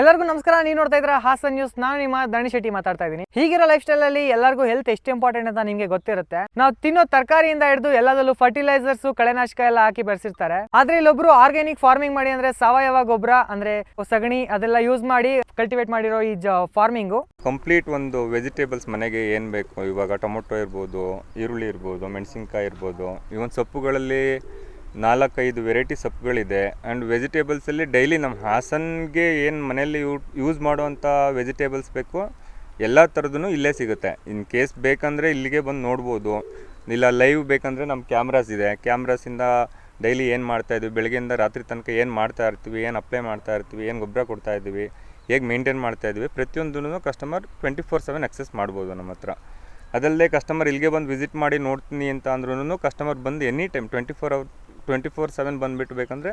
ಎಲ್ಲರಿಗೂ ನಮಸ್ಕಾರ. ನೀವು ನೋಡ್ತಾ ಇದ್ರ ಹಾಸನ್ ನ್ಯೂಸ್. ನಾನು ನಿಮ್ಮ ದಣಿ ಶೆಟ್ಟಿ ಮಾತಾಡ್ತಾ ಇದ್ದೀನಿ. ಹೀಗಿರೋ ಲೈಫ್ ಸ್ಟೈಲ್ ಅಲ್ಲಿ ಎಲ್ಲರಿಗೂ ಹೆಲ್ತ್ ಎಷ್ಟು ಇಂಪಾರ್ಟೆಂಟ್ ಅಂತ ನಿಮಗೆ ಗೊತ್ತಿರುತ್ತೆ. ನಾವು ತಿನ್ನೋ ತರಕಾರಿಯಿಂದ ಹಿಡಿದು ಎಲ್ಲದಲ್ಲೂ ಫರ್ಟಿಲೈಸರ್ಸ್ ಕಳೆನಾಶಕ ಎಲ್ಲ ಹಾಕಿ ಬೆಳೆಸಿರ್ತಾರೆ ಆದ್ರೆ ಇಲ್ಲೊಬ್ರು ಆರ್ಗ್ಯಾನಿಕ್ ಫಾರ್ಮಿಂಗ್ ಮಾಡಿ ಅಂದ್ರೆ ಸಾವಯವ ಗೊಬ್ಬರ ಅಂದ್ರೆ ಸಗಣಿ ಅದೆಲ್ಲ ಯೂಸ್ ಮಾಡಿ ಕಲ್ಟಿವೇಟ್ ಮಾಡಿರೋ ಈ ಫಾರ್ಮಿಂಗು ಕಂಪ್ಲೀಟ್ ಒಂದು ವೆಜಿಟೇಬಲ್ಸ್ ಮನೆಗೆ ಏನ್ ಬೇಕು? ಇವಾಗ ಟೊಮೊಟೊ ಇರ್ಬೋದು, ಈರುಳ್ಳಿ ಇರ್ಬೋದು, ಮೆಣಸಿನ್ಕಾಯಿ ಇರ್ಬೋದು ಇವನ್ ಸೊಪ್ಪುಗಳಲ್ಲಿ ನಾಲ್ಕೈದು ವೆರೈಟಿ ಸೊಪ್ಪುಗಳಿದೆ. ಆ್ಯಂಡ್ ವೆಜಿಟೇಬಲ್ಸಲ್ಲಿ ಡೈಲಿ ನಮ್ಮ ಹಾಸನ್ಗೆ ಏನು ಮನೆಯಲ್ಲಿ ಯೂಸ್ ಮಾಡುವಂಥ ವೆಜಿಟೇಬಲ್ಸ್ ಬೇಕು, ಎಲ್ಲ ಥರದೂ ಇಲ್ಲೇ ಸಿಗುತ್ತೆ. ಇನ್ ಕೇಸ್ ಬೇಕಂದರೆ ಇಲ್ಲಿಗೆ ಬಂದು ನೋಡ್ಬೋದು. ಇಲ್ಲ ಲೈವ್ ಬೇಕಂದರೆ ನಮ್ಮ ಕ್ಯಾಮ್ರಾಸ್ ಇದೆ. ಕ್ಯಾಮ್ರಾಸಿಂದ ಡೈಲಿ ಏನು ಮಾಡ್ತಾ ಇದ್ವಿ? ಬೆಳಗ್ಗೆಯಿಂದ ರಾತ್ರಿ ತನಕ ಏನು ಮಾಡ್ತಾ ಇರ್ತೀವಿ? ಏನು ಅಪ್ಲೈ ಮಾಡ್ತಾ ಇರ್ತೀವಿ? ಏನು ಗೊಬ್ಬರ ಕೊಡ್ತಾ ಇದ್ದೀವಿ ಹೇಗೆ ಮೇಂಟೈನ್ ಮಾಡ್ತಾ ಇದ್ವಿ? ಪ್ರತಿಯೊಂದೂ customer twenty four seven access ಮಾಡ್ಬೋದು ನಮ್ಮ ಹತ್ರ. ಅದಲ್ಲದೆ ಕಸ್ಟಮರ್ ಇಲ್ಲಿಗೆ ಬಂದು ವಿಸಿಟ್ ಮಾಡಿ ನೋಡ್ತೀನಿ ಅಂತ ಅಂದ್ರೂ ಕಸ್ಟಮರ್ ಬಂದು any time twenty four hour twenty four seven ಬಂದುಬಿಟ್ಟು ಬೇಕಂದರೆ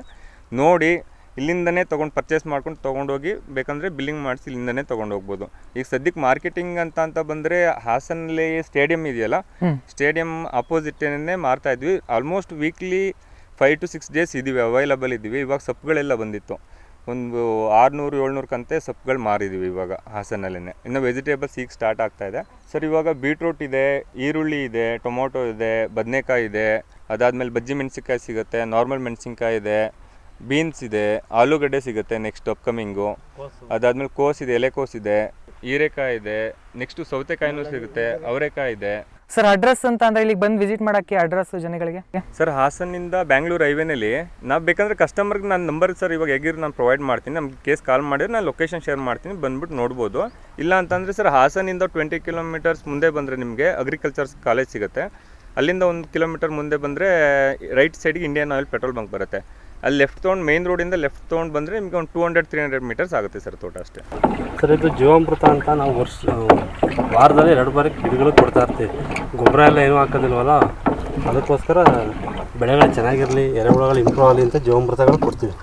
ನೋಡಿ ಇಲ್ಲಿಂದನೇ ತೊಗೊಂಡು ಪರ್ಚೇಸ್ ಮಾಡ್ಕೊಂಡು ತೊಗೊಂಡೋಗಿ ಬೇಕಂದರೆ ಬಿಲ್ಲಿಂಗ್ ಮಾಡಿಸಿ ಇಲ್ಲಿಂದನೇ ತೊಗೊಂಡು ಹೋಗ್ಬೋದು ಈಗ ಸದ್ಯಕ್ಕೆ ಮಾರ್ಕೆಟಿಂಗ್ ಅಂತ ಅಂತ ಬಂದರೆ ಹಾಸನಲ್ಲಿ ಸ್ಟೇಡಿಯಂ ಇದೆಯಲ್ಲ ಸ್ಟೇಡಿಯಂ ಅಪೋಸಿಟೇನೇ ಮಾರ್ತಾ ಇದ್ವಿ. Almost weekly five to six days ಇದ್ದೀವಿ ಅವೈಲಬಲ್ ಇದ್ದೀವಿ. ಇವಾಗ ಸೊಪ್ಪುಗಳೆಲ್ಲ ಬಂದಿತ್ತು. ಒಂದು ಆರುನೂರು ಏಳ್ನೂರು ಕಂತೆ ಸೊಪ್ಪುಗಳು ಮಾರಿದ್ದೀವಿ ಇವಾಗ ಹಾಸನಲ್ಲೇ ಇನ್ನು ವೆಜಿಟೇಬಲ್ಸ್ ಈಗ ಸ್ಟಾರ್ಟ್ ಆಗ್ತಾ ಇದೆ. ಸರ್ ಇವಾಗ ಬೀಟ್ರೂಟ್ ಇದೆ ಈರುಳ್ಳಿ ಇದೆ ಟೊಮೊಟೊ ಇದೆ ಬದನೆಕಾಯಿ ಇದೆ. ಅದಾದಮೇಲೆ ಬಜ್ಜಿ ಮೆಣಸಿನ್ಕಾಯಿ ಸಿಗುತ್ತೆ ನಾರ್ಮಲ್ ಮೆಣಸಿನ್ಕಾಯಿ ಇದೆ ಬೀನ್ಸ್ ಇದೆ ಆಲೂಗಡ್ಡೆ ಸಿಗುತ್ತೆ ನೆಕ್ಸ್ಟ್ ಅಪ್ಕಮಿಂಗು ಅದಾದಮೇಲೆ ಕೋಸ್ ಇದೆ ಎಲೆಕೋಸ್ ಇದೆ ಹೀರೆಕಾಯಿ ಇದೆ ನೆಕ್ಸ್ಟು ಸೌತೆಕಾಯಿನೂ ಸಿಗುತ್ತೆ ಅವರೆಕಾಯಿ ಇದೆ. ಸರ್ ಅಡ್ರೆಸ್ ಅಂತ ಅಂದ್ರೆ ಇಲ್ಲಿಗೆ ಬಂದು ವಿಸಿಟ್ ಮಾಡಕ್ಕೆ ಅಡ್ರೆಸ್ ಜನಗಳಿಗೆ? ಸರ್ ಹಾಸನಿಂದ ಬ್ಯಾಂಗ್ಳೂರು ಹೈವೇನಲ್ಲಿ ನಾವು ಬೇಕಂದ್ರೆ ಕಸ್ಟಮರ್ಗೆ ನನ್ನ ನಂಬರ್ ಸರ್ ಇವಾಗ ಹೇಗಿರು ನಾನು ಪ್ರೊವೈಡ್ ಮಾಡ್ತೀನಿ ನಮ್ಗೆ ಕೇಸ್ ಕಾಲ್ ಮಾಡಿದ್ರೆ ನಾನು ಲೊಕೇಶನ್ ಶೇರ್ ಮಾಡ್ತೀನಿ ಬಂದ್ಬಿಟ್ಟು ನೋಡ್ಬೋದು. ಇಲ್ಲ ಅಂತಂದ್ರೆ ಸರ್ ಹಾಸನಿಂದ ಟ್ವೆಂಟಿ ಕಿಲೋಮೀಟರ್ಸ್ ಮುಂದೆ ಬಂದರೆ ನಿಮಗೆ ಅಗ್ರಿಕಲ್ಚರ್ಸ್ ಕಾಲೇಜ್ ಸಿಗುತ್ತೆ. ಅಲ್ಲಿಂದ ಒಂದು ಕಿಲೋಮೀಟರ್ ಮುಂದೆ ಬಂದರೆ ರೈಟ್ ಸೈಡ್ಗೆ ಇಂಡಿಯನ್ ಆಯಿಲ್ ಪೆಟ್ರೋಲ್ ಬಂಕ್ ಬರುತ್ತೆ. ಅಲ್ಲಿ ಲೆಫ್ಟ್ ತೊಗೊಂಡು ಮೇನ್ ರೋಡಿಂದ ಲೆಫ್ಟ್ ತೊಗೊಂಡು ಬಂದರೆ ನಿಮಗೆ ಒಂದು two hundred three hundred meters ಆಗುತ್ತೆ ಸರ್ ತೋಟ ಅಷ್ಟೇ. ಸರ್ ಇದು ಜೀವಾಮೃತ ಅಂತ ನಾವು ವರ್ಷ, ವಾರದಲ್ಲಿ ಎರಡು ಬಾರಿ ಗಿಡಗಳು ಕೊಡ್ತಾ ಇರ್ತೀವಿ. ಗೊಬ್ಬರ ಎಲ್ಲ ಏನೂ ಹಾಕೋದಿಲ್ವಲ್ಲ? ಅದಕ್ಕೋಸ್ಕರ ಬೆಳೆಗಳು ಚೆನ್ನಾಗಿರಲಿ, ಎರೆಹುಳಗಳು ಇಂಪ್ರೂವ್ ಆಗಲಿ ಅಂತ ಜೀವಾಮೃತಗಳು ಕೊಡ್ತೀವಿ.